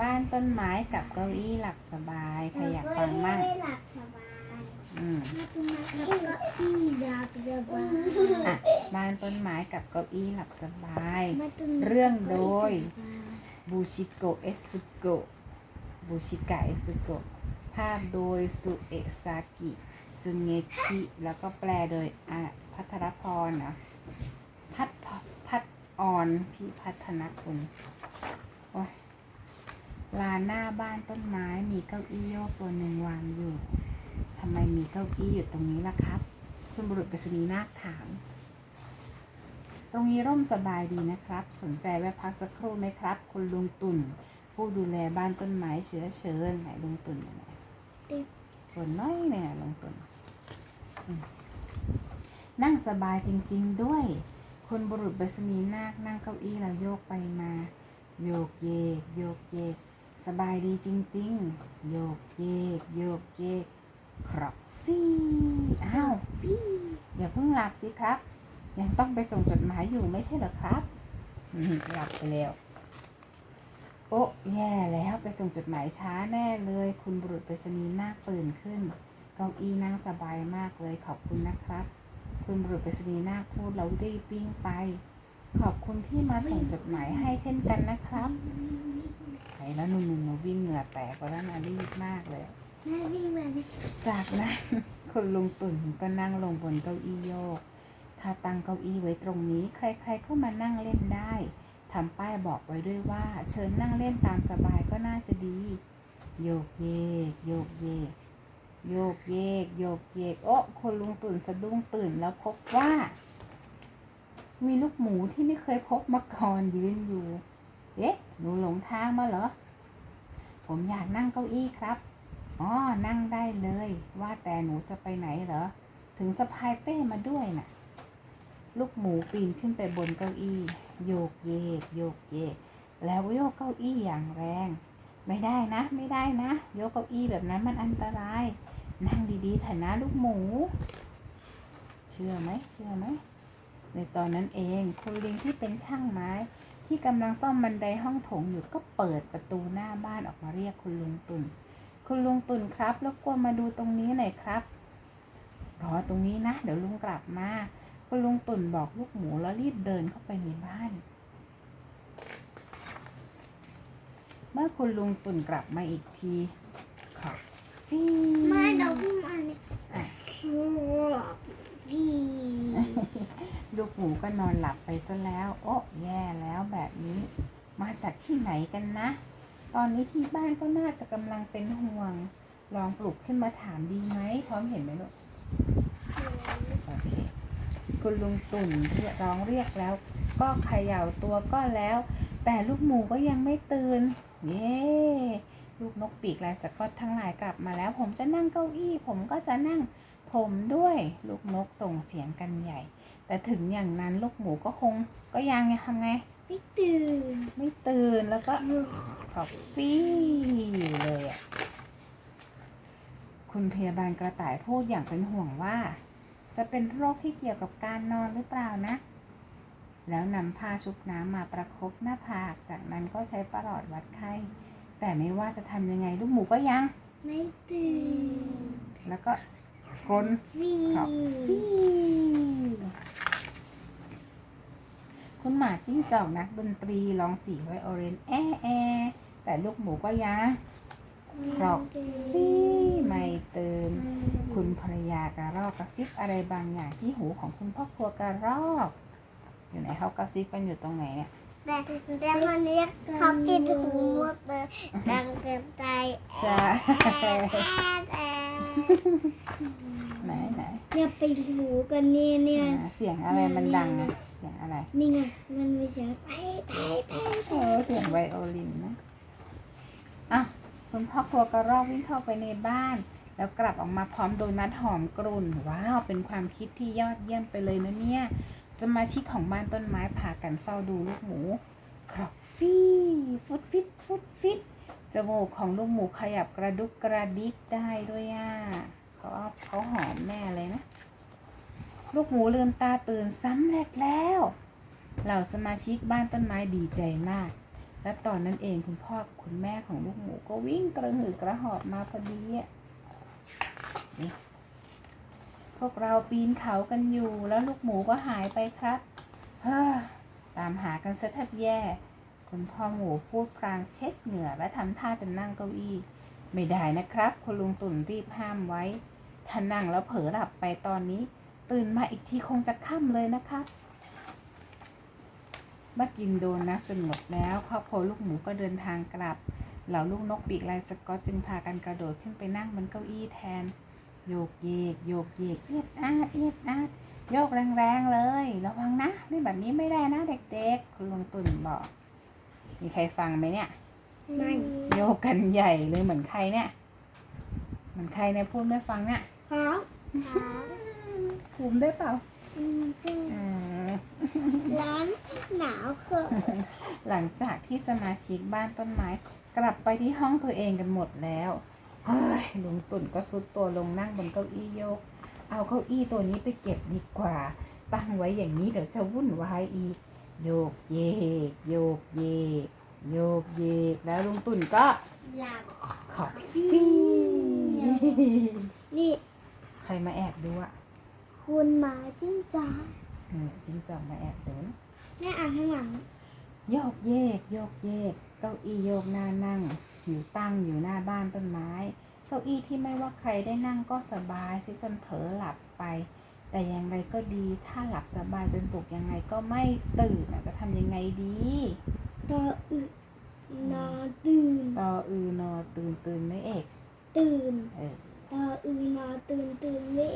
บ้านต้นไม้กับเก้าอี้หลับสบายใครอยากฟังมั่งไม่หลับสบายอืมถ้าคุณมาแล้วก็อีหลับสบายอะบ้านต้นไม้กับเก้าอี้หลับสบายมาตุ้มเรื่องโดยสบายบูชิโกะเอสุโกะบูชิกะเอสุโกะภาพโดยสุเอะซากิซึเงคิแล้วก็แปลโดยอาพัทรพรนะพัดพพัดออนพี่พัฒนคุณโอ้ย ลานหน้าบ้านต้นไม้มีเก้าอี้โยกตัวหนึ่งวางอยู่ทำไมมีเก้าอี้อยู่ตรงนี้ล่ะครับ คุณบุรุษไปรษณีย์นาคถาม ตรงนี้ร่มสบายดีนะครับ สนใจแวะพักสักครู่ไหมครับ คุณลุงตุ่น ผู้ดูแลบ้านต้นไม้เชื้อเชิญไหนลุงตุ่นอยู่ไหนติดส่วนน้อยเนี่ยลุงตุ่นอืมนั่งสบายจริง ๆ ด้วย คุณบุรุษไปรษณีย์นาคนั่งเก้าอี้แล้วโยกไปมา โยกเยก โยกเยก สบายดีจริง ๆ โยกเยกโยกเยกครับฟี่อ้าวพี่อย่าเพิ่งหลับสิครับ ยังต้องไปส่งจดหมายอยู่ไม่ใช่เหรอครับอืมหลับไปแล้ว โอ้แย่แล้วไปส่งจดหมายช้าแน่เลย คุณบุรุษไปรษณีย์นาคตื่นขึ้นเก้าอี้นั่งสบายมากเลยขอบคุณนะครับ คุณบุรุษไปรษณีย์นาคพูดแล้วรีบวิ่งไป ขอบคุณที่มาส่งจดหมายให้เช่นกันนะครับไปแล้วหนุ่มๆวิ่ งเหงื่อแตกไปแล้วนะรีบมากเลย แม่วิ่งมาเนี่ยจากนั้นคุณลุงตุ่นก็นั่งลงบนเก้าอี้โยก ถ้าตั้งเก้าอี้ไว้ตรงนี้ ใครๆก็มานั่งเล่นได้ทำป้ายบอกไว้ด้วยว่า เชิญนั่งเล่นตามสบายก็น่าจะดี โยกเยก โยกเยก โยกเยก โยกเยก โอ้คุณลุงตุ่นสะดุ้งตื่นแล้วพบว่า มีลูกหมูที่ไม่เคยพบมาก่อนยืนอยู่ เอ๊ะ หนูหลงทางมาเหรอ ผมอยากนั่งเก้าอี้ครับ อ๋อ นั่งได้เลย ว่าแต่หนูจะไปไหนเหรอ ถึงสะพายเป้มาด้วยน่ะ ลูกหมูปีนขึ้นไปบนเก้าอี้ โยกเยก โยกเยก แล้วโยกเก้าอี้อย่างแรง ไม่ได้นะ ไม่ได้นะ โยกเก้าอี้แบบนั้นมันอันตราย นั่งดีๆเถอะนะลูกหมู เชื่อไหม เชื่อไหมในตอนนั้นเอง คุณลิงที่เป็นช่างไม้ ที่กำลังซ่อมบันไดห้องโถงอยู่ก็เปิดประตูหน้าบ้านออกมาเรียกคุณลุงตุ่น คุณลุงตุ่นครับรบกวนมาดูตรงนี้หน่อยครับ รอตรงนี้นะ เดี๋ยวลุงกลับมา คุณลุงตุ่นบอกลูกหมูแล้วรีบเดินเข้าไปในบ้าน เมื่อคุณลุงตุ่นกลับมาอีกทีขอฟี่ไม่เราเพิ่งมาเนี่ยครับพี่ ลูกหมูก็นอนหลับไปซะแล้ว โอ้แย่แล้วแบบนี้ มาจากที่ไหนกันนะ ตอนนี้ที่บ้านก็น่าจะกำลังเป็นห่วง ลองปลุกขึ้นมาถามดีไหมพร้อมเห็นไหมลูกโอเคคุณลุงตุ่นร้องเรียกแล้ว ก็เขย่าตัวก็แล้ว แต่ลูกหมูก็ยังไม่ตื่นเย้ลูกนกปีกลายสกอตทั้งหลายกลับมาแล้ว ผมจะนั่งเก้าอี้ ผมก็จะนั่ง ผมด้วยลูกนกส่งเสียงกันใหญ่ แต่ถึงอย่างนั้นลูกหมูก็คงก็ยังไงทำไงไม่ตื่นไม่ตื่นแล้วก็ขอบฟี่เลยอะคุณพยาบาลกระต่ายพูดอย่างเป็นห่วงว่า จะเป็นโรคที่เกี่ยวกับการนอนหรือเปล่านะ แล้วนำผ้าชุบน้ำมาประคบหน้าผากจากนั้นก็ใช้ประหลอดวัดไข้แต่ไม่ว่าจะทำยังไงลูกหมูก็ยัง ไม่ตื่นแล้วก็ กรนพี่ครับฟี่คุณหมาจิ้งจอกนักดนตรีร้องสีไวโอลินแอแอแต่ลูกหมูก็ยังครอกฟี่ไม่ตื่นคุณภรรยากระรอกกระซิบอะไรบางอย่างที่หูของคุณพ่อครัวกระรอก อยู่ไหนเขากระซิบกันอยู่ตรงไหนเนี่ยแต่แต่มันเรียกเขาผิดหูหมดเลยดังเกินไปใช่แอบแอบ ไหนไหนเนี่ยไปหูกันเนี่ยเนี่ยอ่าเสียงอะไรมันดังอะเสียงอะไรนี่ไงมันมีเสียงไต้ไต้ไต้เออเสียงไวโอลินนะอะคุณพ่อครัวกระรอกวิ่งเข้าไปในบ้าน แล้วกลับออกมาพร้อมโดนัทหอมกรุ่น ว้าวเป็นความคิดที่ยอดเยี่ยมไปเลยนะเนี่ย สมาชิกของบ้านต้นไม้พากันเฝ้าดูลูกหมูครอกฟี่ฟุตฟิตฟุตฟิต จมูกของลูกหมูขยับกระดุกกระดิกได้ด้วยอะเขาเอเขาหอมแน่เลยนะ ลูกหมูลืมตาตื่นสำเร็จแล้ว เหล่าสมาชิกบ้านต้นไม้ดีใจมาก และตอนนั้นเองคุณพ่อคุณแม่ของลูกหมูก็วิ่งกระหือกระหอบมาพอดีอะพวกเราปีนเขากันอยู่แล้วลูกหมูก็หายไปครับ เฮ้อ ตามหากันซะแทบแย่ คุณพ่อหมูพูดพลางเช็ดเหงื่อและทำท่าจะนั่งเก้าอี้ ไม่ได้นะครับ คุณลุงตุ่นรีบห้ามไว้ ถ้านั่งแล้วเผลอหลับไปตอนนี้ ตื่นมาอีกทีคงจะค่ำเลยนะครับ เมื่อกินโดนัทจนหมดแล้วครอบครัวลูกหมูก็เดินทางกลับ เหล่าลูกนกปีกลายสกอตจึงพากันกระโดดขึ้นไปนั่งบนเก้าอี้แทน โยกเยกโยกเยกเอียดอาดเอียดอาดโยกแรงๆเลย ระวังนะเล่นแบบนี้ไม่ได้นะเด็กๆ คุณลุงตุ่นบอก มีใครฟังไหมเนี่ย ไม่โยกกันใหญ่เลยเหมือนใครเนี่ย เหมือนใครเนี่ยพูดไม่ฟังเนี่ยครับครับภูมิได้เปล่าอืมซึ่งอืมร้อนหนาวคือหลังจากที่สมาชิกบ้านต้นไม้ กลับไปที่ห้องตัวเองกันหมดแล้วเฮ้ยลุงตุ่นก็สุดตัวลงนั่งบนเก้าอี้โยก เอาเก้าอี้ตัวนี้ไปเก็บดีกว่า ตั้งไว้อย่างนี้เดี๋ยวจะวุ่นวายอีก โยกเยกโยกเยกโยกเยกแล้วลุงตุ่นก็หลับขอบฟี่ นี่ใครมาแอบดูอะคุณหมาจิ้งจ้าเออจิ้งจอกมาแอบดูนะแม่อ่านข้างหลังโยกเยกโยกเยก เก้าอี้โยกหน้านั่ง อยู่ตั้งอยู่หน้าบ้านต้นไม้ เก้าอี้ที่ไม่ว่าใครได้นั่งก็สบายซิจนเผลอหลับไป แต่อย่างไรก็ดี ถ้าหลับสบายจนปลุกยังไงก็ไม่ตื่นน่ะจะทำยังไงดีตออึนอตื่นตออือนอตื่นตื่นไม่เอก ตื่น เออตออึนอตื่นตื่นไม่